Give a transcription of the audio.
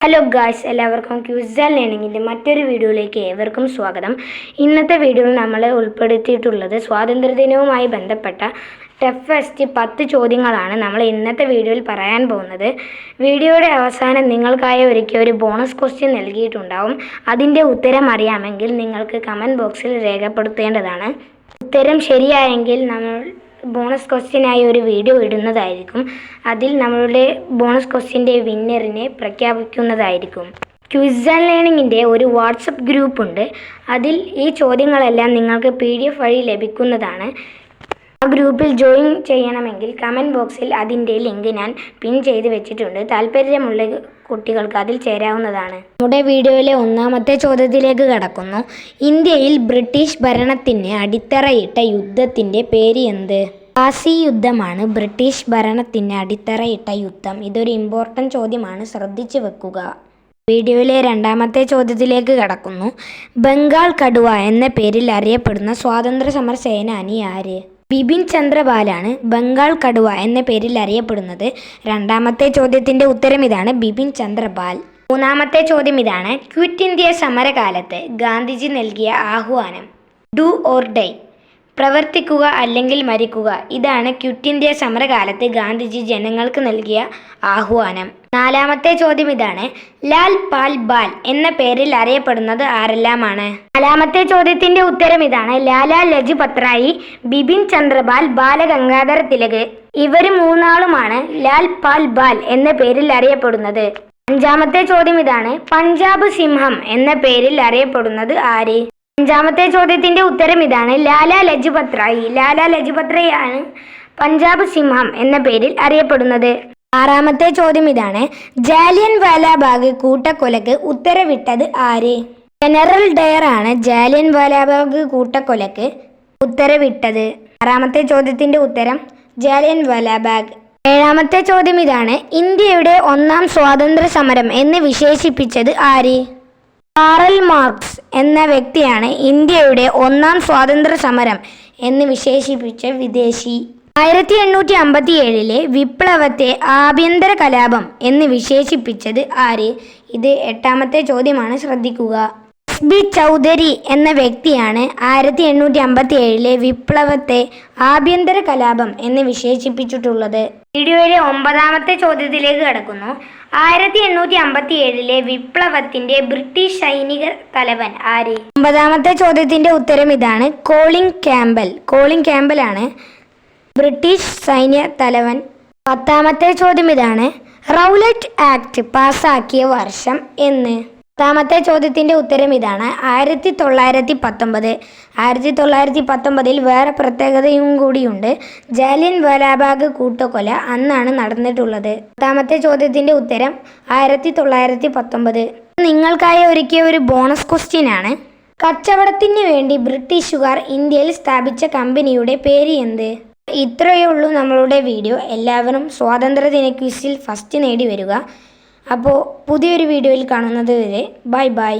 Hello guys എല്ലാവർക്കും ക്യൂസൽ ലേണിങ്ങിന്റെ മറ്റൊരു വീഡിയോയിലേക്ക് ഏവർക്കും സ്വാഗതം. ഇന്നത്തെ വീഡിയോയിൽ നമ്മൾ ഉൾപ്പെടുത്തിയിട്ടുള്ളത് സ്വാതന്ത്ര്യദിനവുമായി ബന്ധപ്പെട്ട ടഫസ്റ്റ് പത്ത് ചോദ്യങ്ങളാണ് നമ്മൾ ഇന്നത്തെ വീഡിയോയിൽ പറയാൻ പോകുന്നത്. വീഡിയോയുടെ അവസാനം നിങ്ങൾക്കായി ഒരുക്കിയ ഒരു ബോണസ് ക്വസ്റ്റ്യൻ നൽകിയിട്ടുണ്ടാവും. അതിന്റെ ഉത്തരം അറിയാമെങ്കിൽ നിങ്ങൾക്ക് കമന്റ് ബോക്സിൽ രേഖപ്പെടുത്തേണ്ടതാണ്. ഉത്തരം ശരിയായെങ്കിൽ നമ്മൾ ബോണസ് ക്വസ്റ്റ്യനായി ഒരു വീഡിയോ ഇടുന്നതായിരിക്കും. അതിൽ നമ്മളുടെ ബോണസ് ക്വസ്റ്റ്യന്റെ വിന്നറിനെ പ്രഖ്യാപിക്കുന്നതായിരിക്കും. ക്വിസ് ആൻഡ് ലേണിങ്ങിന്റെ ഒരു വാട്സപ്പ് ഗ്രൂപ്പ് ഉണ്ട്. അതിൽ ഈ ചോദ്യങ്ങളെല്ലാം നിങ്ങൾക്ക് പി ഡി എഫ് വഴി ലഭിക്കുന്നതാണ്. ആ ഗ്രൂപ്പിൽ ജോയിൻ ചെയ്യണമെങ്കിൽ കമന്റ് ബോക്സിൽ അതിന്റെ ലിങ്ക് ഞാൻ പിൻ ചെയ്ത് വെച്ചിട്ടുണ്ട്. താല്പര്യമുള്ള കുട്ടികൾക്ക് അതിൽ ചേരാവുന്നതാണ്. നമ്മുടെ വീഡിയോയിലെ ഒന്നാമത്തെ ചോദ്യത്തിലേക്ക് കടക്കുന്നു. ഇന്ത്യയിൽ ബ്രിട്ടീഷ് ഭരണത്തിന് അടിത്തറയിട്ട യുദ്ധത്തിന്റെ പേര് എന്ത്? കാസി യുദ്ധമാണ് ബ്രിട്ടീഷ് ഭരണത്തിന് അടിത്തറയിട്ട യുദ്ധം. ഇതൊരു ഇമ്പോർട്ടന്റ് ചോദ്യമാണ്. ശ്രദ്ധിച്ചു വെക്കുക. വീഡിയോയിലെ രണ്ടാമത്തെ ചോദ്യത്തിലേക്ക് കടക്കുന്നു. ബംഗാൾ കടുവ എന്ന പേരിൽ അറിയപ്പെടുന്ന സ്വാതന്ത്ര്യ സമര സേനാനി ആര്? ബിപിൻ ചന്ദ്രപാലാണ് ബംഗാൾ കടുവ എന്ന പേരിൽ അറിയപ്പെടുന്നത്. രണ്ടാമത്തെ ചോദ്യത്തിന്റെ ഉത്തരം ഇതാണ് ബിപിൻ ചന്ദ്രപാൽ മൂന്നാമത്തെ ചോദ്യം ഇതാണ് ക്വിറ്റ് ഇന്ത്യ സമരകാലത്ത് ഗാന്ധിജി നൽകിയ ആഹ്വാനം. Do or die. പ്രവർത്തിക്കുക അല്ലെങ്കിൽ മരിക്കുക. ഇതാണ് ക്വിറ്റ് ഇന്ത്യ സമരകാലത്ത് ഗാന്ധിജി ജനങ്ങൾക്ക് നൽകിയ ആഹ്വാനം. നാലാമത്തെ ചോദ്യം ഇതാണ്. ലാൽ പാൽ ബാൽ എന്ന പേരിൽ അറിയപ്പെടുന്നത് ആരെല്ലാമാണ്? നാലാമത്തെ ചോദ്യത്തിന്റെ ഉത്തരം ഇതാണ്. ലാലാ ലജ്പത് റായി ബിപിൻ ചന്ദ്രപാൽ ബാലഗംഗാധർ തിലക് ഇവർ മൂന്നാളുമാണ് ലാൽ പാൽ ബാൽ എന്ന പേരിൽ അറിയപ്പെടുന്നത്. അഞ്ചാമത്തെ ചോദ്യം ഇതാണ്. പഞ്ചാബ് സിംഹം എന്ന പേരിൽ അറിയപ്പെടുന്നത് ആര്? അഞ്ചാമത്തെ ചോദ്യത്തിന്റെ ഉത്തരം ഇതാണ് ലാല ലജ്പത് റായി ലാല ലജ്പത് റായി ആണ് പഞ്ചാബ് സിംഹം എന്ന പേരിൽ അറിയപ്പെടുന്നത്. ആറാമത്തെ ചോദ്യം ഇതാണ് ജാലിയൻ വാലാബാഗ് കൂട്ടക്കൊലക്ക് ഉത്തരവിട്ടത് ആര്? ജനറൽ ഡയർ ആണ് ജാലിയൻ വാലാബാഗ് കൂട്ടക്കൊലക്ക് ഉത്തരവിട്ടത്. ആറാമത്തെ ചോദ്യത്തിന്റെ ഉത്തരം ജാലിയൻ വാലാബാഗ് ഏഴാമത്തെ ചോദ്യം ഇതാണ് ഇന്ത്യയുടെ ഒന്നാം സ്വാതന്ത്ര്യ സമരം എന്ന് വിശേഷിപ്പിച്ചത് ആര്? കാറൽ മാർക്സ് എന്ന വ്യക്തിയാണ് ഇന്ത്യയുടെ ഒന്നാം സ്വാതന്ത്ര്യ സമരം എന്ന് വിശേഷിപ്പിച്ച വിദേശി. ആയിരത്തി എണ്ണൂറ്റി അമ്പത്തി ഏഴിലെ വിപ്ലവത്തെ ആഭ്യന്തര കലാപം എന്ന് വിശേഷിപ്പിച്ചത് ആര്? ഇത് എട്ടാമത്തെ ചോദ്യമാണ്. ശ്രദ്ധിക്കുക. എസ് ബി ചൗധരി എന്ന വ്യക്തിയാണ് ആയിരത്തി എണ്ണൂറ്റി അമ്പത്തി ഏഴിലെ വിപ്ലവത്തെ ആഭ്യന്തര കലാപം എന്ന് വിശേഷിപ്പിച്ചിട്ടുള്ളത്. വീഡിയോയിലെ ഒമ്പതാമത്തെ ചോദ്യത്തിലേക്ക് കടക്കുന്നു. ആയിരത്തി എണ്ണൂറ്റി അമ്പത്തി ഏഴിലെ വിപ്ലവത്തിന്റെ ബ്രിട്ടീഷ് സൈനിക തലവൻ ആര്? ഒമ്പതാമത്തെ ചോദ്യത്തിന്റെ ഉത്തരം ഇതാണ് കോളിംഗ് ക്യാമ്പൽ. കോളിംഗ് ക്യാമ്പൽ ആണ് ബ്രിട്ടീഷ് സൈന്യ തലവൻ. പത്താമത്തെ ചോദ്യം ഇതാണ് റൗലറ്റ് ആക്ട് പാസാക്കിയ വർഷം എന്ന്. പത്താമത്തെ ചോദ്യത്തിന്റെ ഉത്തരം ഇതാണ്. ആയിരത്തി തൊള്ളായിരത്തി പത്തൊമ്പത്. ആയിരത്തി തൊള്ളായിരത്തി പത്തൊമ്പതിൽ വേറെ പ്രത്യേകതയും കൂടിയുണ്ട്. ജാലിയൻ വലാബാഗ് കൂട്ടക്കൊല അന്നാണ് നടന്നിട്ടുള്ളത്. പത്താമത്തെ ചോദ്യത്തിന്റെ ഉത്തരം ആയിരത്തി തൊള്ളായിരത്തി പത്തൊമ്പത്. നിങ്ങൾക്കായി ഒരുക്കിയ ഒരു ബോണസ് ക്വസ്റ്റ്യൻ ആണ്. കച്ചവടത്തിന് വേണ്ടി ബ്രിട്ടീഷുകാർ ഇന്ത്യയിൽ സ്ഥാപിച്ച കമ്പനിയുടെ പേര് എന്ത്? ഇത്രയേ ഉള്ളൂ നമ്മളുടെ വീഡിയോ. എല്ലാവരും സ്വാതന്ത്ര്യദിന ക്വിസിൽ ഫസ്റ്റ് നേടി വരിക. അപ്പോൾ പുതിയൊരു വീഡിയോയിൽ കാണുന്നത് വരെ ബൈ ബൈ.